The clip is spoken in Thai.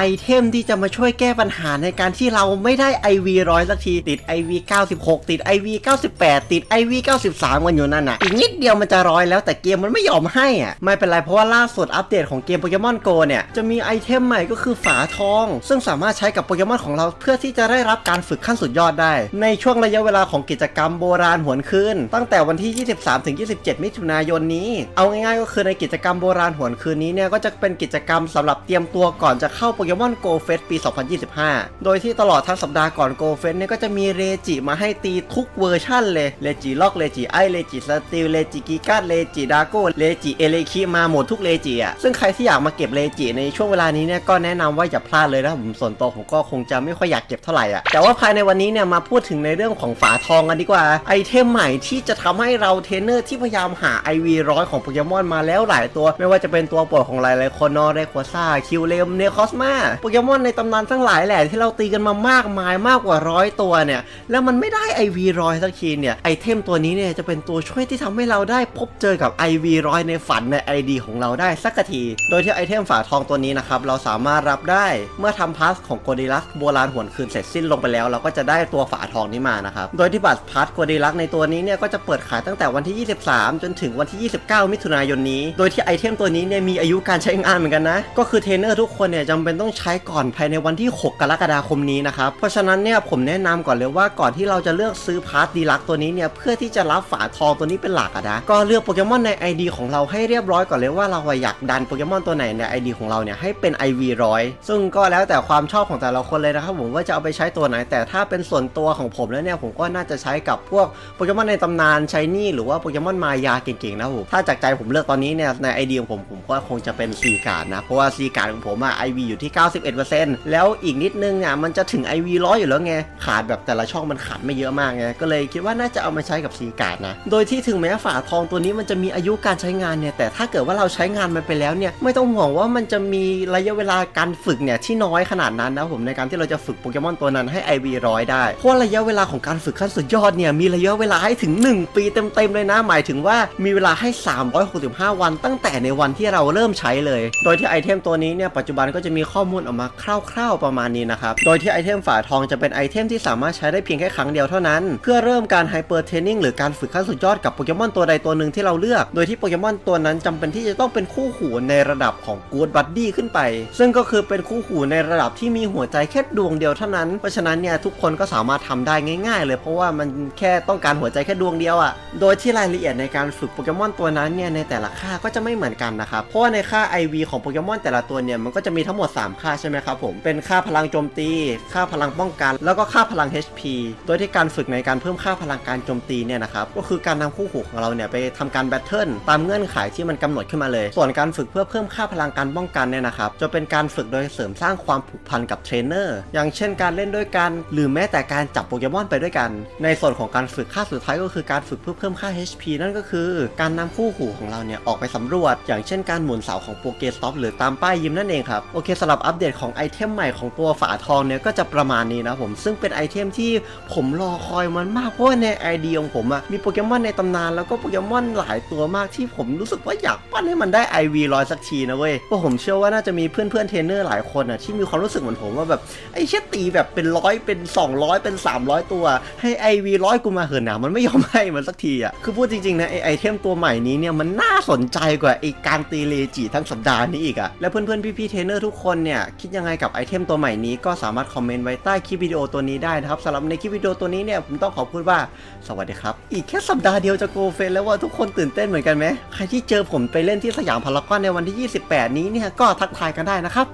ไอเทมที่จะมาช่วยแก้ปัญหาในการที่เราไม่ได้ IV ร้อยสักที ติด IV 96 ติด IV 98 ติด IV 93 กันอยู่นั่นน่ะ อีกนิดเดียวมันจะร้อยแล้วแต่เกมมันไม่ยอมให้อะ ไม่เป็นไรเพราะว่าล่าสุดอัปเดตของเกมโปเกมอนโกเนี่ย จะมีไอเทมใหม่ก็คือฝาทอง ซึ่งสามารถใช้กับโปเกมอนของเราเพื่อที่จะได้รับการฝึกขั้นสุดยอดได้ ในช่วงระยะเวลาของกิจกรรมโบราณหวนคืนตั้งแต่วันที่ 23ถึง27 มิถุนายนนี้ เอาง่ายๆ ก็คือในกิจกรรมโบราณหวนคืนนี้เนี่ยก็จะเป็นกิจกรรมสำหรับเตรียมตัวก่อนจะเข้าโปเกกมอนโกเฟสปี 2025 โดยที่ตลอดทั้งสัปดาห์ก่อนโกเฟสเนี่ยก็จะมีเรจิมาให้ตีทุกเวอร์ชั่นเลยเลจิล็อกเลจิไอเลจิสติลเลจิกิกาเลจิดาโกเลจิเอเลคิมาหมดทุกเลจิอะซึ่งใครที่อยากมาเก็บเลจิในช่วงเวลานี้เนี่ยก็แนะนำว่าอย่าพลาดเลยนะผมส่วนตัวผมก็คงจะไม่ค่อยอยากเก็บเท่าไหร่อะแต่ว่าภายในวันนี้เนี่ยมาพูดถึงในเรื่องของฝาทองกันดีกว่าไอเทมใหม่ที่จะทำให้เราเทรนเนอร์ที่พยายามหา IV ร้อยของโปเกมอนมาแล้วหลายตัว ไม่ว่าจะเป็นตัวโปรดของหลายๆคนนอเรโคซ่าคิวเลมเนคอสมาโปเกมอนในตำนานทั้งหลายแหละที่เราตีกันมามากมายมากกว่าร้อยตัวเนี่ยแล้วมันไม่ได้ IV ร้อยสักทีเนี่ยไอเทมตัวนี้เนี่ยจะเป็นตัวช่วยที่ทำให้เราได้พบเจอกับ IV ร้อยในฝันใน ID ของเราได้สักที โดยที่ไอเทมฝาทองตัวนี้นะครับเราสามารถรับได้เมื่อทำพาสของโกดิลักโบราณหวนคืนเสร็จสิ้นลงไปแล้ว เราก็จะได้ตัวฝาทองนี้มานะครับโดยที่บัตรพาสโกดิลักในตัวนี้เนี่ยก็จะเปิดขายตั้งแต่วันที่ 23 จนถึงวันที่ 29 มิถุนายนนี้ โดยที่ไอเทมตัวนี้เนี่ยมีอายุการใช้งานเหมือนกันนะก็คือเทรนเนอร์ทุกคนเนี่ยจำเป็นต้องใช้ก่อนภายในวันที่ 6 กรกฎาคมนี้นะครับเพราะฉะนั้นเนี่ยผมแนะนำก่อนเลยว่าก่อนที่เราจะเลือกซื้อพาสดีลักตัวนี้เนี่ยเพื่อที่จะรับฝาทองตัวนี้เป็นหลักอะนะก็เลือกโปเกมอนใน ID ของเราให้เรียบร้อยก่อนเลยว่าเราอยากดันโปเกมอนตัวไหนใน ID ของเราเนี่ยให้เป็น IV ร้อยซึ่งก็แล้วแต่ความชอบของแต่ละคนเลยนะครับผมว่าจะเอาไปใช้ตัวไหน แต่ถ้าเป็นส่วนตัวของผมแล้วเนี่ยผมก็น่าจะใช้กับพวกโปเกมอนในตำนานชายนี่หรือว่าโปเกมอนมายาเก่งๆนะผมถ้าจากใจผมเลือกตอนนี้เนี่ยใน ID ของผมผมก็คงจะเป็นซีการ์นะเพราะว่าซีการของผมอะ IV อยู่ที่ 91%แล้วอีกนิดนึงอะมันจะถึง IV ร้อยอยู่แล้วไง ขาดแบบแต่ละช่องมันขาดไม่เยอะมากไง ก็เลยคิดว่าน่าจะเอามาใช้กับซีการ์ดนะ โดยที่ถึงแม้ฝาทองตัวนี้มันจะมีอายุการใช้งานเนี่ย แต่ถ้าเกิดว่าเราใช้งานมันไปแล้วเนี่ย ไม่ต้องห่วงว่ามันจะมีระยะเวลาการฝึกเนี่ยที่น้อยขนาดนั้นนะผมในการที่เราจะฝึกโปเกมอนตัวนั้นให้ IV ร้อยได้ เพราะระยะเวลาของการฝึกขั้นสุดยอดเนี่ยมีระยะเวลาให้ถึง 1 ปีเต็มๆเลยนะ หมายถึงว่ามีเวลาให้ 365 วัน ตั้งแต่ในวันที่เราเริ่มใช้เลย โดยที่ไอเทมตัวนี้เนี่ยปัจจุบันก็จะมีข้อข้อมูลออกมาคร่าว ๆประมาณนี้นะครับ โดยที่ไอเทมฝาทองจะเป็นไอเทมที่สามารถใช้ได้เพียงแค่ครั้งเดียวเท่านั้น เพื่อเริ่มการไฮเปอร์เทรนนิ่งหรือการฝึกขั้นสุดยอดกับโปเกมอนตัวใดตัวหนึ่งที่เราเลือก โดยที่โปเกมอนตัวนั้นจำเป็นที่จะต้องเป็นคู่หูในระดับของกูดบัดดี้ขึ้นไป ซึ่งก็คือเป็นคู่หูในระดับที่มีหัวใจแค่ดวงเดียวเท่านั้น เพราะฉะนั้นเนี่ยทุกคนก็สามารถทำได้ง่าย ๆ เลยเพราะว่ามันแค่ต้องการหัวใจแค่ดวงเดียวอะ่ะ โดยที่รายละเอียดในการฝึกโปเกมอนตัวนั้นเนี่ยในแต่ละค่าก็จะไม่เหมือนกันนะครับ เพราะว่าในค่า IV ของโปเกมอนแต่ละตัวเนี่ยมันก็จะมีทั้งหมด3ค่าใช่ไหมครับผมเป็นค่าพลังโจมตี ค่าพลังป้องกัน แล้วก็ค่าพลัง HP โดยที่การฝึกในการเพิ่มค่าพลังการโจมตีเนี่ยนะครับก็คือการนำคู่หูของเราเนี่ยไปทำการแบทเทิลตามเงื่อนไขที่มันกำหนดขึ้นมาเลย ส่วนการฝึกเพื่อเพิ่มค่าพลังการป้องกันเนี่ยนะครับจะเป็นการฝึกโดยเสริมสร้างความผูกพันกับเทรนเนอร์อย่างเช่นการเล่นด้วยกัน หรือแม้แต่การจับโปเกมอนไปด้วยกัน ในส่วนของการฝึกค่าสุดท้ายก็คือการฝึกเพื่อเพิ่มค่า HP นั่นก็คือ การนำคู่หูของเราเนี่ยออกไปสำรวจ อย่างเช่นการหมุนเสาของโปเกสต็อปหรือตามป้ายยิมนั่นเองครับโอเคสำหรับอัปเดตของไอเทมใหม่ของตัวฝาทองเนี่ยก็จะประมาณนี้นะผมซึ่งเป็นไอเทมที่ผมรอคอยมันมากเพราะว่าในไอเดียของผมอะมีโปเกมอนในตำนานแล้วก็โปเกมอนหลายตัวมากที่ผมรู้สึกว่าอยากปั้นให้มันได้ IV ร้อยสักทีนะเว้ยเพราะผมเชื่อว่าน่าจะมีเพื่อนๆเทรนเนอร์หลายคนอะที่มีความรู้สึกเหมือนผมว่าแบบไอเชี่ยตีแบบเป็นร้อยเป็น 200 เป็น 300 ตัว ให้ IV ร้อยกูมาเหินหนามันไม่ยอมให้มันสักทีอะคือพูดจริงๆนะไอไอเทมตัวใหม่นี้เนี่ยมันน่าสนใจกว่าไอการตีเลจิทั้งสัปดาห์นี้อีกอะแล้วเพื่อนๆพี่ๆเทรนเนอร์ทุกคนเนี่ยคิดยังไงกับไอเทมตัวใหม่นี้ก็สามารถคอมเมนต์ไว้ใต้คลิปวิดีโอตัวนี้ได้นะครับสำหรับในคลิปวิดีโอตัวนี้เนี่ยผมต้องขอพูดว่าสวัสดีครับ อีกแค่สัปดาห์เดียวจะโกเฟนแล้วว่าทุกคนตื่นเต้นเหมือนกันไหมใครที่เจอผมไปเล่นที่สยามพารากอนในวันที่ 28 นี้เนี่ยก็ทักทายกันได้นะครับ